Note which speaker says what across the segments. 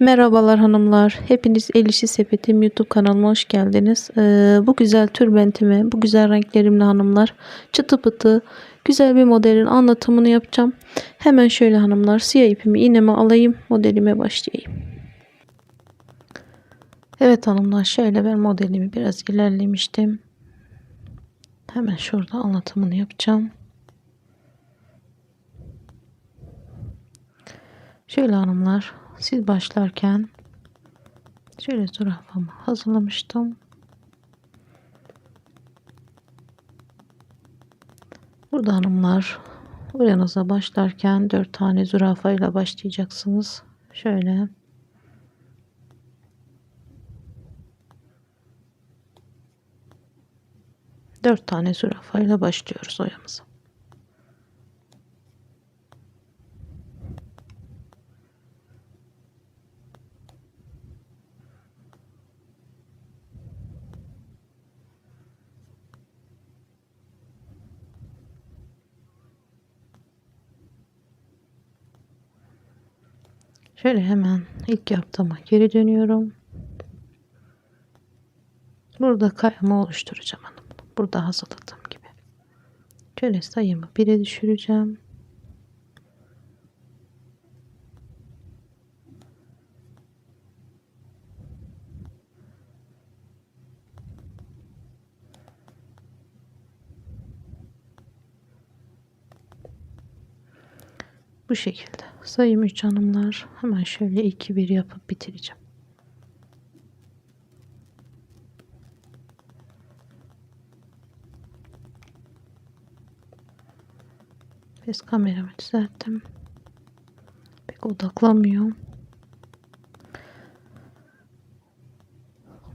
Speaker 1: Merhabalar hanımlar. Hepiniz El Sepetim YouTube kanalıma hoş geldiniz. Ee, bu güzel tülbentimi, bu güzel renklerimle hanımlar çıtı pıtı güzel bir modelin anlatımını yapacağım. Hemen şöyle hanımlar siyah ipimi iğneme alayım modelime başlayayım. Evet hanımlar şöyle ben modelimi biraz ilerlemiştim. Hemen şurada anlatımını yapacağım. Şöyle hanımlar siz başlarken şöyle zürafamı hazırlamıştım. Burada hanımlar uyanıza başlarken 4 tane zürafa ile başlayacaksınız. Şöyle dört tane zürafa ile başlıyoruz oyamıza. Şöyle hemen ilk yaptığıma geri dönüyorum. Burada kayama oluşturacağım hanım. Burada hazırladığım gibi. Şöyle sayımı 1'e düşüreceğim. Bu şekilde. Sayım 3 hanımlar. Hemen şöyle 2 1 yapıp bitireceğim. Biz kameramı düzelttim. Pek odaklanmıyor.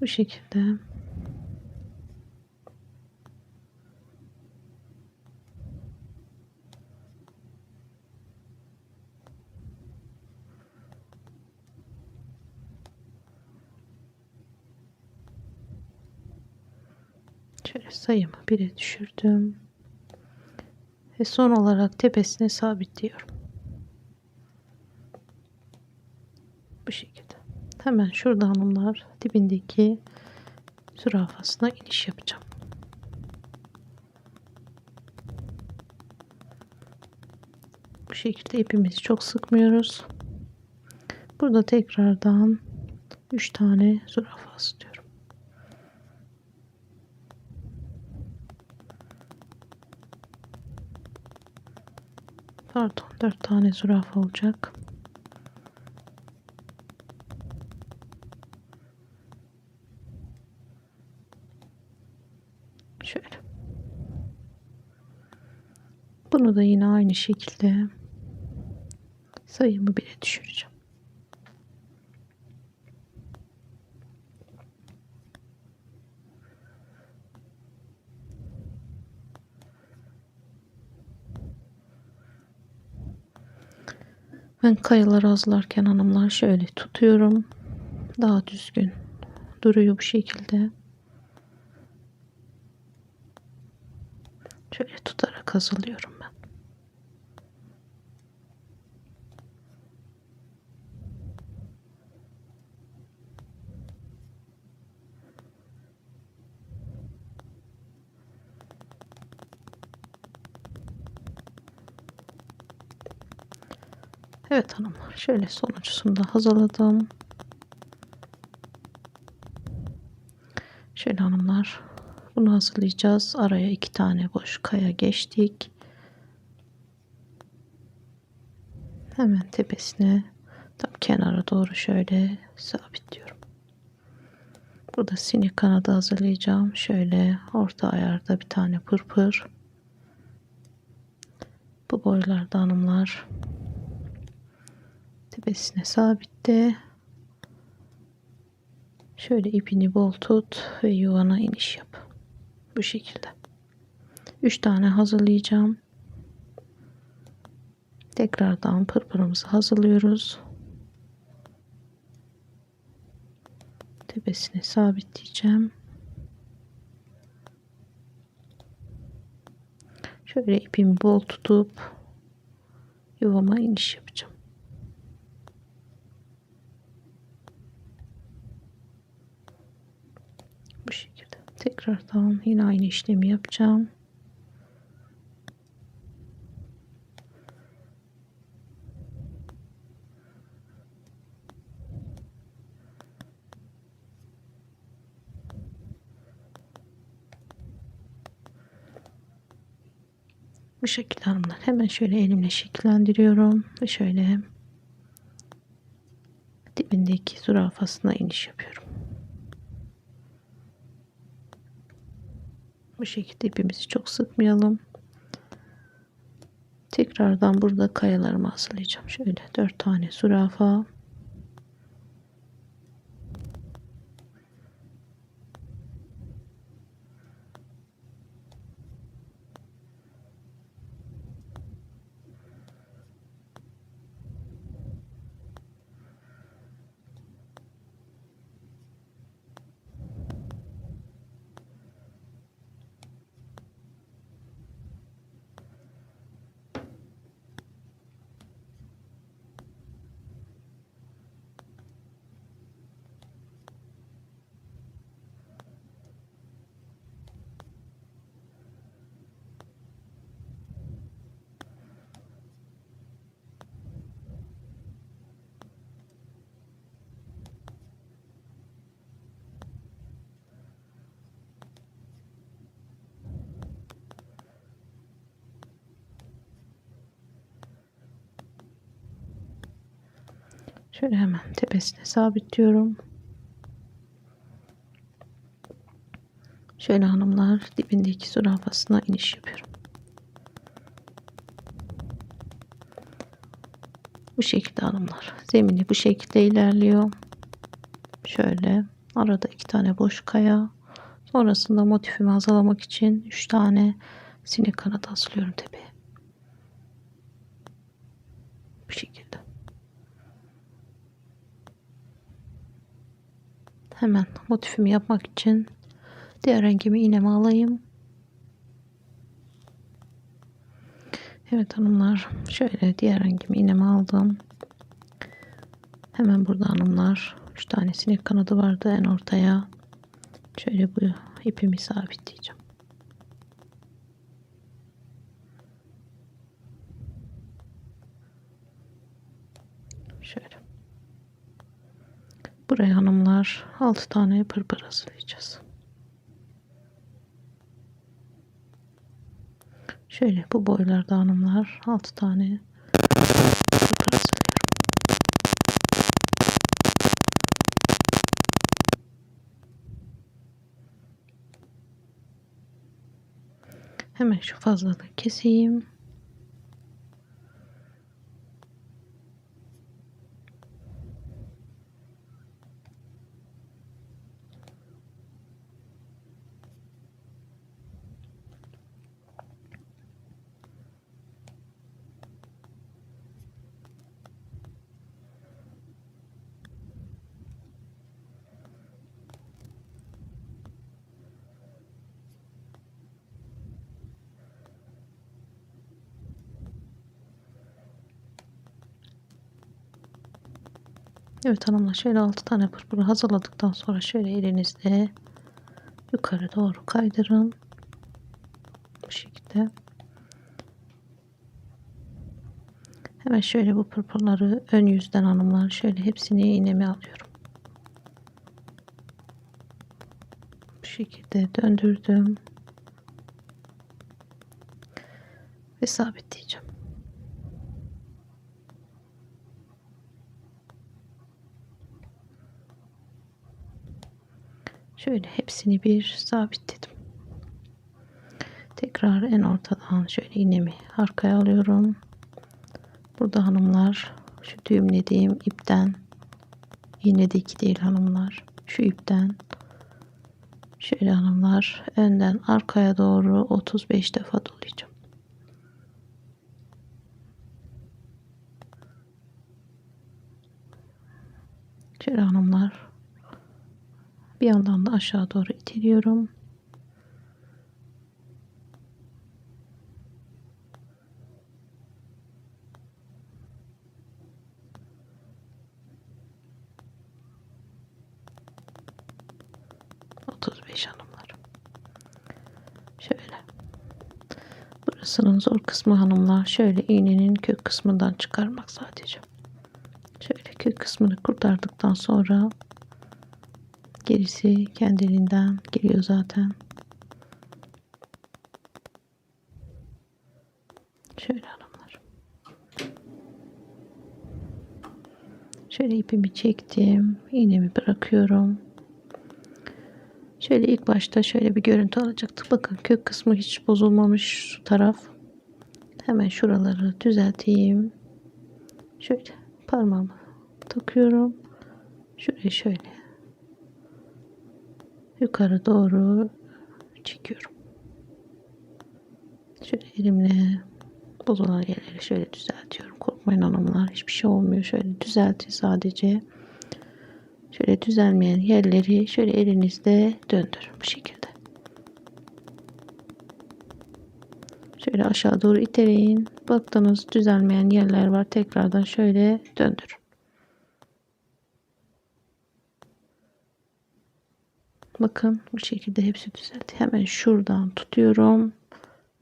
Speaker 1: Bu şekilde. Şöyle sayımı bire düşürdüm. Ve son olarak tepesine sabitliyorum. Bu şekilde. Hemen şurada hanımlar dibindeki zürafasına iniş yapacağım. Bu şekilde ipimizi çok sıkmıyoruz. Burada tekrardan 3 tane zürafa asıyorum. Pardon 4 tane zürafa olacak. Şöyle. Bunu da yine aynı şekilde sayımı bire düşüreceğim. Ben kayaları azlarken hanımlar şöyle tutuyorum. Daha düzgün duruyor bu şekilde. Şöyle tutarak hazırlıyorum ben. Evet hanımlar şöyle sonuncusunu da hazırladım. Şöyle hanımlar bunu hazırlayacağız. Araya iki tane boş kaya geçtik. Hemen tepesine tam kenara doğru şöyle sabitliyorum. Burada sinek kanadı hazırlayacağım. Şöyle orta ayarda bir tane pırpır. Bu boylarda hanımlar tepesine sabitle. Şöyle ipini bol tut ve yuvana iniş yap. Bu şekilde. 3 tane hazırlayacağım. Tekrardan pırpırımızı hazırlıyoruz. Tepesine sabitleyeceğim. Şöyle ipimi bol tutup yuvama iniş yapacağım. Tekrardan yine aynı işlemi yapacağım. Bu şekilde hanımlar. Hemen şöyle elimle şekillendiriyorum. Ve şöyle dibindeki zürafasına iniş yapıyorum. Bu şekilde ipimizi çok sıkmayalım. Tekrardan burada kayalarımı asılayacağım. Şöyle dört tane zürafa. Şöyle hemen tepesine sabitliyorum. Şöyle hanımlar dibindeki zürafasına iniş yapıyorum. Bu şekilde hanımlar. Zemini bu şekilde ilerliyor. Şöyle arada iki tane boş kaya. Sonrasında motifimi hazırlamak için üç tane sinek kanadı asılıyorum tepeye. Bu şekilde. Hemen motifimi yapmak için diğer rengimi iğnemi alayım. Evet hanımlar şöyle diğer rengimi iğnemi aldım. Hemen burada hanımlar 3 tane sinek kanadı vardı en ortaya. Şöyle bu ipimi sabitleyeceğim. Şöyle. Buraya hanımlar 6 tane pırpır hazırlayacağız. Şöyle bu boylarda hanımlar 6 tane pırpır hazırlıyorum. Hemen şu fazlalığı keseyim. Evet hanımlar şöyle 6 tane pırpırı hazırladıktan sonra şöyle elinizle yukarı doğru kaydırın. Bu şekilde. Hemen şöyle bu pırpırları ön yüzden hanımlar şöyle hepsini iğneme alıyorum. Bu şekilde döndürdüm. Ve sabitleyeceğim. Şöyle hepsini bir sabitledim. Tekrar en ortadan şöyle iğnemi arkaya alıyorum. Burada hanımlar şu düğümlediğim ipten iğnedeki değil hanımlar şu ipten şöyle hanımlar önden arkaya doğru 35 defa dolayacağım. Şöyle hanımlar bir yandan da aşağı doğru itiliyorum. hanımlar. Şöyle. Burasının zor kısmı hanımlar. Şöyle iğnenin kök kısmından çıkarmak sadece. Şöyle kök kısmını kurtardıktan sonra gerisi kendiliğinden geliyor zaten. Şöyle hanımlar. Şöyle ipimi çektim. iğnemi bırakıyorum. Şöyle ilk başta şöyle bir görüntü alacaktık. Bakın kök kısmı hiç bozulmamış şu taraf. Hemen şuraları düzelteyim. Şöyle parmağımı takıyorum. Şurayı şöyle yukarı doğru çekiyorum. Şöyle elimle bozulan yerleri şöyle düzeltiyorum. Korkmayın hanımlar. Hiçbir şey olmuyor. Şöyle düzeltin sadece. Şöyle düzelmeyen yerleri şöyle elinizde döndürün bu şekilde. Şöyle aşağı doğru iteleyin. Baktınız düzelmeyen yerler var. Tekrardan şöyle döndürün. Bakın bu şekilde hepsi düzeldi. Hemen şuradan tutuyorum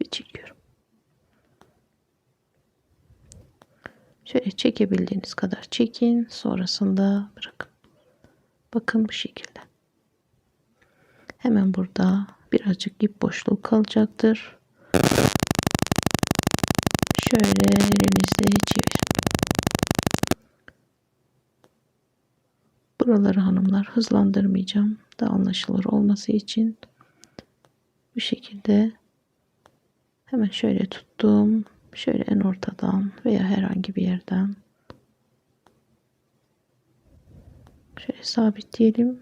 Speaker 1: ve çekiyorum. Şöyle çekebildiğiniz kadar çekin. Sonrasında bırakın. Bakın bu şekilde. Hemen burada birazcık ip boşluğu kalacaktır. Şöyle elinizle çevirin. Buraları hanımlar hızlandırmayacağım. Daha anlaşılır olması için bu şekilde hemen şöyle tuttum. Şöyle en ortadan veya herhangi bir yerden şöyle sabitleyelim.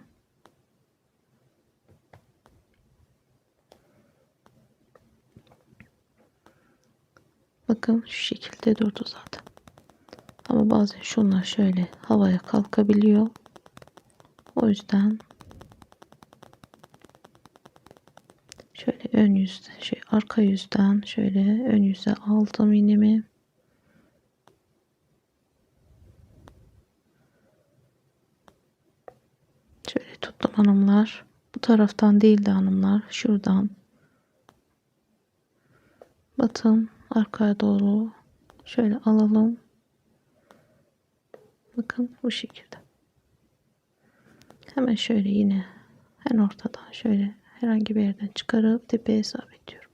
Speaker 1: Bakın şu şekilde durdu zaten. Ama bazen şunlar şöyle havaya kalkabiliyor. O yüzden şöyle ön yüzde şey arka yüzden şöyle ön yüze aldım iğnemi. Şöyle tuttum hanımlar. Bu taraftan değil de hanımlar şuradan. Batın arkaya doğru şöyle alalım. Bakın bu şekilde. Hemen şöyle yine en ortadan şöyle herhangi bir yerden çıkarıp tepeye sabitliyorum.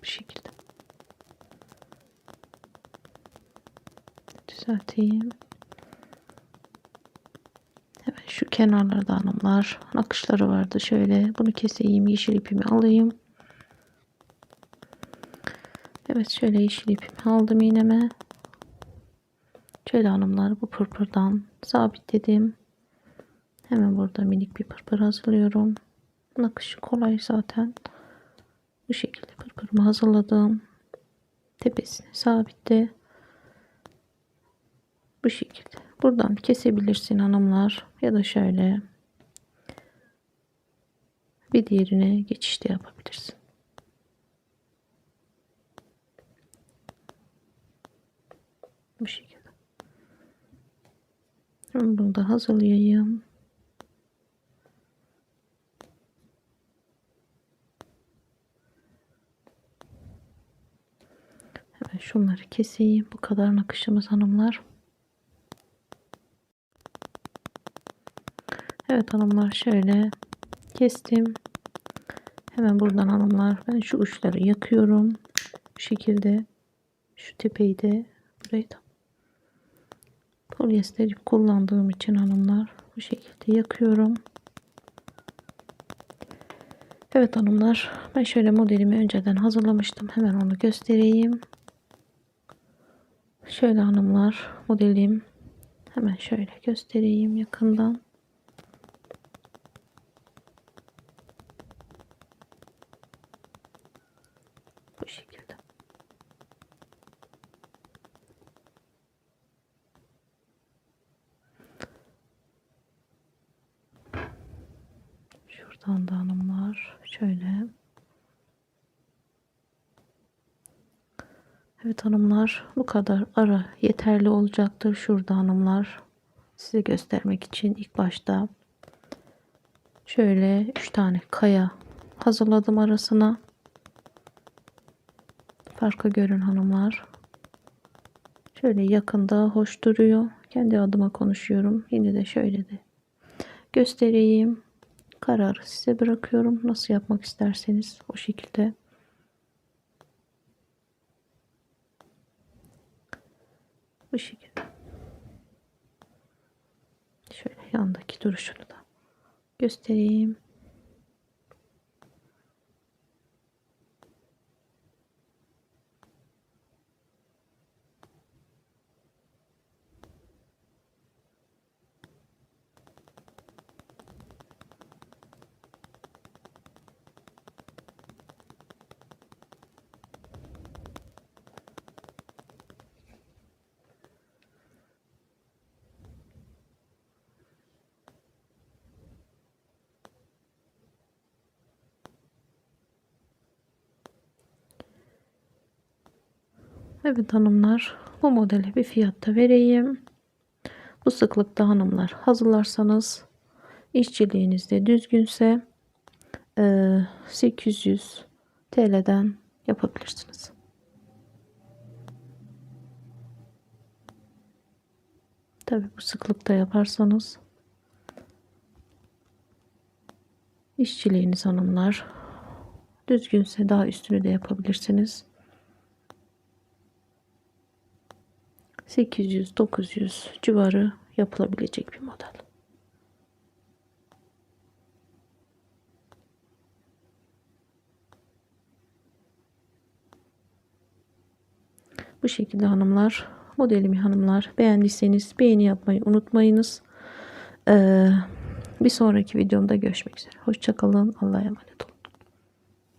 Speaker 1: Bu şekilde. Düzelteyim. Hemen şu kenarlarda hanımlar nakışları vardı. Şöyle bunu keseyim. Yeşil ipimi alayım. Evet şöyle yeşil ipimi aldım iğneme. Şöyle hanımlar bu pırpırdan sabitledim. Hemen burada minik bir pırpır hazırlıyorum. Nakışı kolay zaten. Bu şekilde pırpırımı hazırladım. Tepesini sabitle. Bu şekilde. Buradan kesebilirsin hanımlar. Ya da şöyle bir diğerine geçişte yapabilirsin. Bu şekilde. Ben bunu da hazırlayayım. Hemen şunları keseyim. Bu kadar nakışımız hanımlar. Evet hanımlar şöyle kestim. Hemen buradan hanımlar ben şu uçları yakıyorum. Bu şekilde şu tepeyi de burayı da polyester kullandığım için hanımlar bu şekilde yakıyorum. Evet hanımlar ben şöyle modelimi önceden hazırlamıştım. Hemen onu göstereyim. Şöyle hanımlar modelim hemen şöyle göstereyim yakından. Bu şekilde. Şuradan da hanımlar şöyle. Evet hanımlar bu kadar ara yeterli olacaktır. Şurada hanımlar size göstermek için ilk başta şöyle 3 tane kaya hazırladım arasına. Farkı görün hanımlar. Şöyle yakında hoş duruyor. Kendi adıma konuşuyorum. Yine de şöyle de göstereyim. Kararı size bırakıyorum. Nasıl yapmak isterseniz o şekilde. Bu şekilde. Şöyle yandaki duruşunu da göstereyim. Evet hanımlar bu modele bir fiyatta vereyim. Bu sıklıkta hanımlar hazırlarsanız işçiliğiniz de düzgünse e, 800 TL'den yapabilirsiniz. Tabi bu sıklıkta yaparsanız işçiliğiniz hanımlar düzgünse daha üstünü de yapabilirsiniz. 800-900 civarı yapılabilecek bir model. Bu şekilde hanımlar modelimi hanımlar beğendiyseniz beğeni yapmayı unutmayınız. Ee, bir sonraki videomda görüşmek üzere. Hoşçakalın. Allah'a emanet olun.